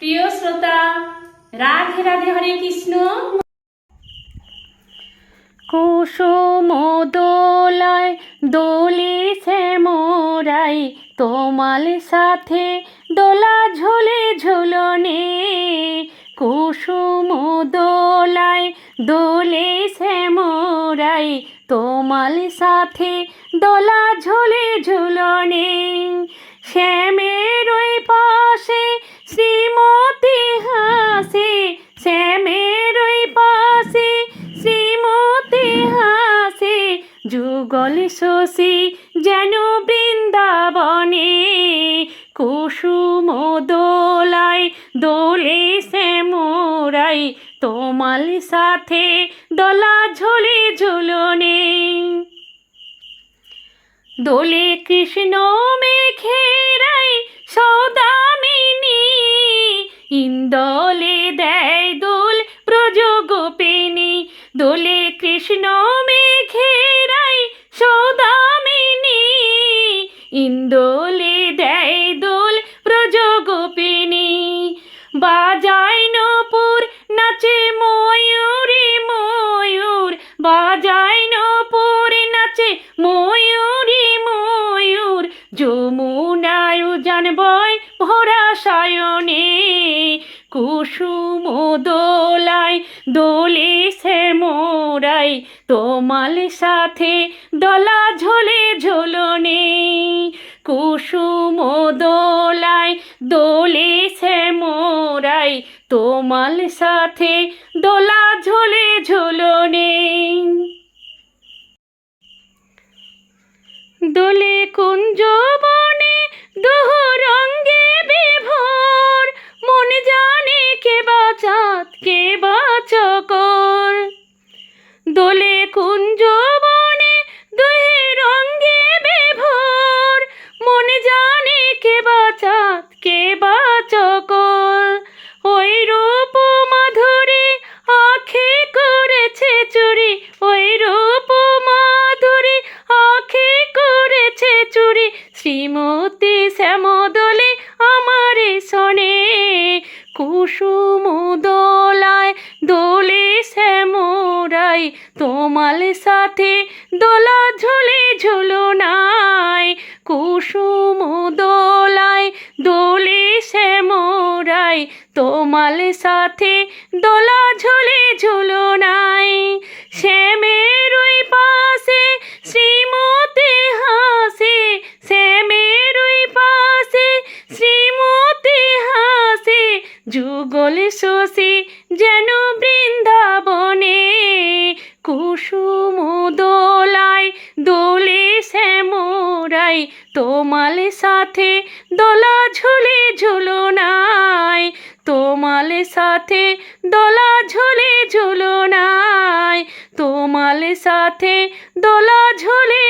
প্রিয় শ্রোতা, রাধে রাধে হরে কৃষ্ণ। কুসুম দোলায় দোলে সে মোরাই, তোমাল সাথে দোলা ঝোলে ঝুলনে। কুসুম দোলায় দোলে সে মোরাই, তোমাল সাথে দোলা ঝোলে ঝুলনে। শ্যামের যুগল শশী যেন বৃন্দাবনে কুসুম দোলায় দোলে সে মোরাই, তোমাল সাথে দলা ঝোলে ঝুলনে। দোলে কৃষ্ণ মেঘেরাই সৌদামিনী, ইন্দলে দেয় দোল ব্রজ গোপিনী দোলে কৃষ্ণ মেঘেরাই ইন্দোলে দেয় দোল ব্রজ গোপিনী বাজায় নপুর, নাচে ময়ূরে ময়ূর। বাজায় নপুর, নাচে ময়ূরে ময়ূর। যমুনায় জানবই ভরা সায়নে। কুসুম দোলায় দোলে তোমাল সাথে দলা ঝোলে ঝোলনে, কুসুম দোলায় দোলে মোরাই, তোমাল সাথে দোলা ঝোলে ঝোলনে। দোলে কুঞ্জ বনে দোহ রঙ্গে বিভোর, মন জানে কে বাচাত কে বাচকর কে বা চকল ওই রূপ মাধুরী আখে করেছে চুরি। ওই রূপ মাধুরী আখে করেছে চুরি। শ্রীমতী শ্যামদলে আমারে শোনে কুসুম শ্যামরাই তোমাল সাথে দোলা ঝুলে ঝুলো নাই, কুসুম দোলায় দোলে শ্যামরাই তোমাল সাথে দোলা ঝুলে ঝুলো নাই। শ্যামের ওই পাশে শ্রীমতী হাসে শ্যামের ওই পাশে শ্রীমতী হাসে, যুগল শশী যেন বৃন্দাবনে দোলায়, দোলে শ্যামরাই তোমাল সাথে দোলা ঝুলে ঝুলো নাই তোমাল সাথে দোলা ঝুলে ঝুলো নাই তোমাল সাথে দোলা ঝুলে